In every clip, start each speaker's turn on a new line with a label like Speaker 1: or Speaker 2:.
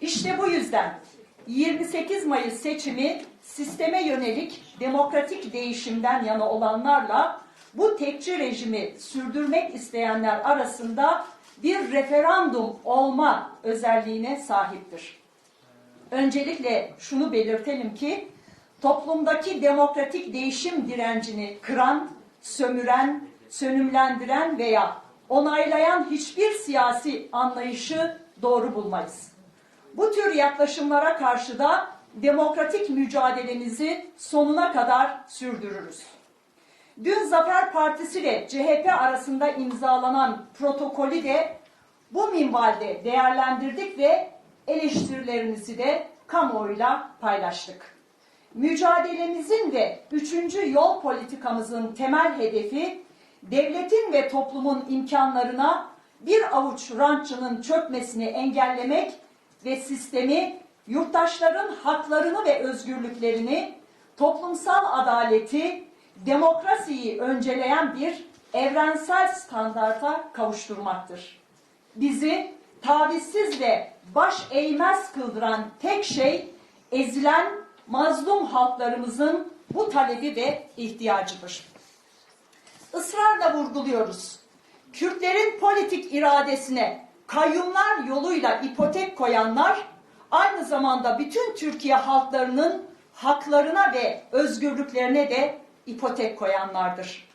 Speaker 1: İşte bu yüzden 28 Mayıs seçimi sisteme yönelik demokratik değişimden yana olanlarla bu tekçi rejimi sürdürmek isteyenler arasında bir referandum olma özelliğine sahiptir. Öncelikle şunu belirtelim ki toplumdaki demokratik değişim direncini kıran, sömüren, sönümlendiren veya onaylayan hiçbir siyasi anlayışı doğru bulmayız. Bu tür yaklaşımlara karşı da demokratik mücadelemizi sonuna kadar sürdürürüz. Dün Zafer Partisi ile CHP arasında imzalanan protokolü de bu minvalde değerlendirdik ve eleştirilerimizi de kamuoyuyla paylaştık. Mücadelemizin ve üçüncü yol politikamızın temel hedefi devletin ve toplumun imkanlarına bir avuç rantçının çökmesini engellemek ve sistemi yurttaşların haklarını ve özgürlüklerini, toplumsal adaleti, demokrasiyi önceleyen bir evrensel standarta kavuşturmaktır. Bizi tavizsiz ve baş eğmez kıldıran tek şey ezilen mazlum halklarımızın bu talebi ve ihtiyacıdır. Israrla vurguluyoruz. Kürtlerin politik iradesine kayyumlar yoluyla ipotek koyanlar aynı zamanda bütün Türkiye halklarının haklarına ve özgürlüklerine de ipotek koyanlardır.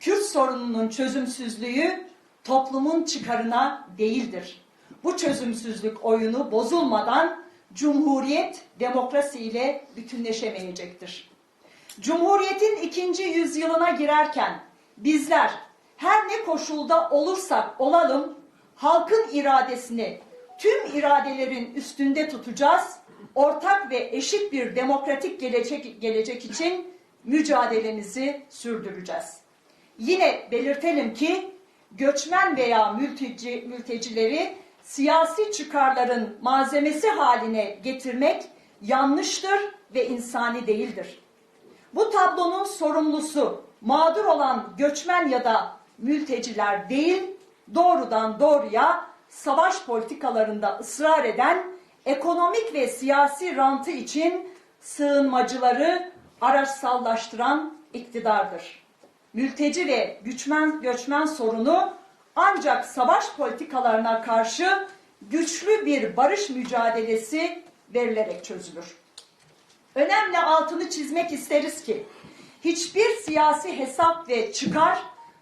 Speaker 1: Kürt sorununun çözümsüzlüğü toplumun çıkarına değildir. Bu çözümsüzlük oyunu bozulmadan Cumhuriyet demokrasiyle bütünleşemeyecektir. Cumhuriyetin ikinci yüzyılına girerken bizler her ne koşulda olursak olalım halkın iradesini tüm iradelerin üstünde tutacağız. Ortak ve eşit bir demokratik gelecek, gelecek için mücadelemizi sürdüreceğiz. Yine belirtelim ki göçmen veya mülteci, mültecileri siyasi çıkarların malzemesi haline getirmek yanlıştır ve insani değildir. Bu tablonun sorumlusu mağdur olan göçmen ya da mülteciler değil, doğrudan doğruya savaş politikalarında ısrar eden ekonomik ve siyasi rantı için sığınmacıları araçsallaştıran iktidardır. Mülteci ve göçmen, göçmen sorunu ancak savaş politikalarına karşı güçlü bir barış mücadelesi verilerek çözülür. Önemli altını çizmek isteriz ki hiçbir siyasi hesap ve çıkar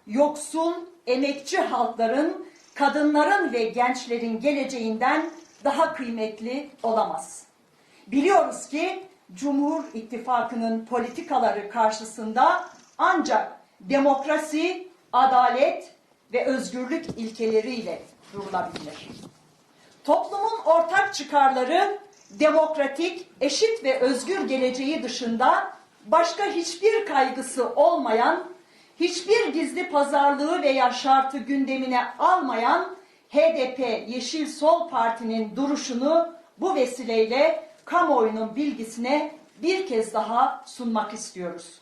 Speaker 1: yoksul, emekçi halkların, kadınların ve gençlerin geleceğinden daha kıymetli olamaz. Biliyoruz ki Cumhur İttifakı'nın politikaları karşısında ancak demokrasi, adalet ve özgürlük ilkeleriyle durulabilir. Toplumun ortak çıkarları demokratik, eşit ve özgür geleceği dışında başka hiçbir kaygısı olmayan, hiçbir gizli pazarlığı veya şartı gündemine almayan HDP Yeşil Sol Parti'nin duruşunu bu vesileyle kamuoyunun bilgisine bir kez daha sunmak istiyoruz.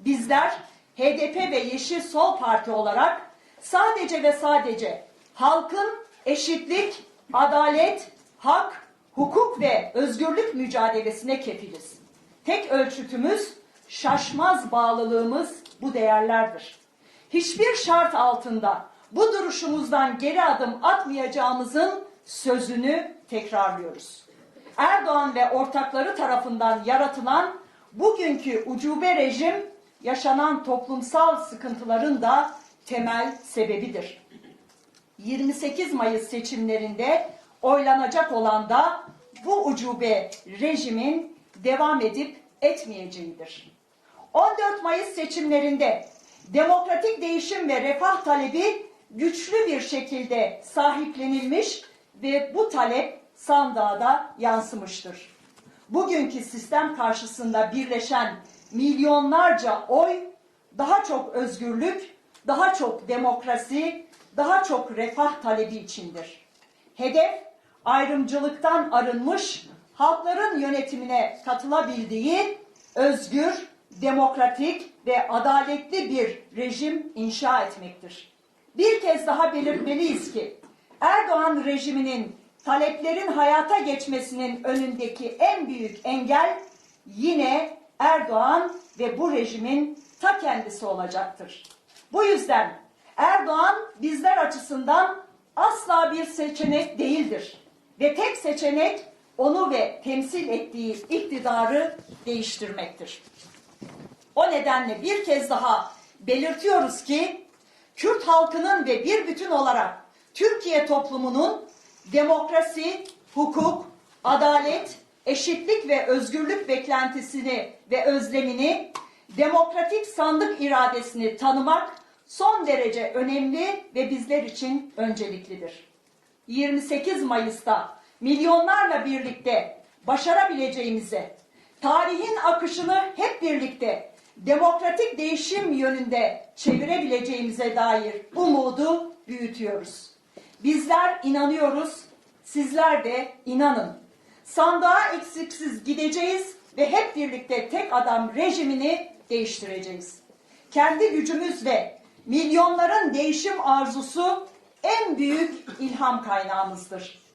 Speaker 1: Bizler HDP ve Yeşil Sol Parti olarak sadece ve sadece halkın eşitlik, adalet, hak, hukuk ve özgürlük mücadelesine kefiliz. Tek ölçütümüz, şaşmaz bağlılığımız bu değerlerdir. Hiçbir şart altında bu duruşumuzdan geri adım atmayacağımızın sözünü tekrarlıyoruz. Erdoğan ve ortakları tarafından yaratılan bugünkü ucube rejim yaşanan toplumsal sıkıntıların da temel sebebidir. 28 Mayıs seçimlerinde oylanacak olan da bu ucube rejimin devam edip etmeyeceğidir. 14 Mayıs seçimlerinde demokratik değişim ve refah talebi güçlü bir şekilde sahiplenilmiş ve bu talep sandığa da yansımıştır. Bugünkü sistem karşısında birleşen milyonlarca oy daha çok özgürlük, daha çok demokrasi, daha çok refah talebi içindir. Hedef ayrımcılıktan arınmış, halkların yönetimine katılabildiği özgür, demokratik ve adaletli bir rejim inşa etmektir. Bir kez daha belirtmeliyiz ki Erdoğan rejiminin taleplerin hayata geçmesinin önündeki en büyük engel yine Erdoğan ve bu rejimin ta kendisi olacaktır. Bu yüzden Erdoğan bizler açısından asla bir seçenek değildir. Ve tek seçenek onu ve temsil ettiği iktidarı değiştirmektir. O nedenle bir kez daha belirtiyoruz ki Kürt halkının ve bir bütün olarak Türkiye toplumunun demokrasi, hukuk, adalet, eşitlik ve özgürlük beklentisini ve özlemini, demokratik sandık iradesini tanımak son derece önemli ve bizler için önceliklidir. 28 Mayıs'ta milyonlarla birlikte başarabileceğimize, tarihin akışını hep birlikte demokratik değişim yönünde çevirebileceğimize dair umudu büyütüyoruz. Bizler inanıyoruz, sizler de inanın. Sandığa eksiksiz gideceğiz ve hep birlikte tek adam rejimini değiştireceğiz. Kendi gücümüzle milyonların değişim arzusu en büyük ilham kaynağımızdır.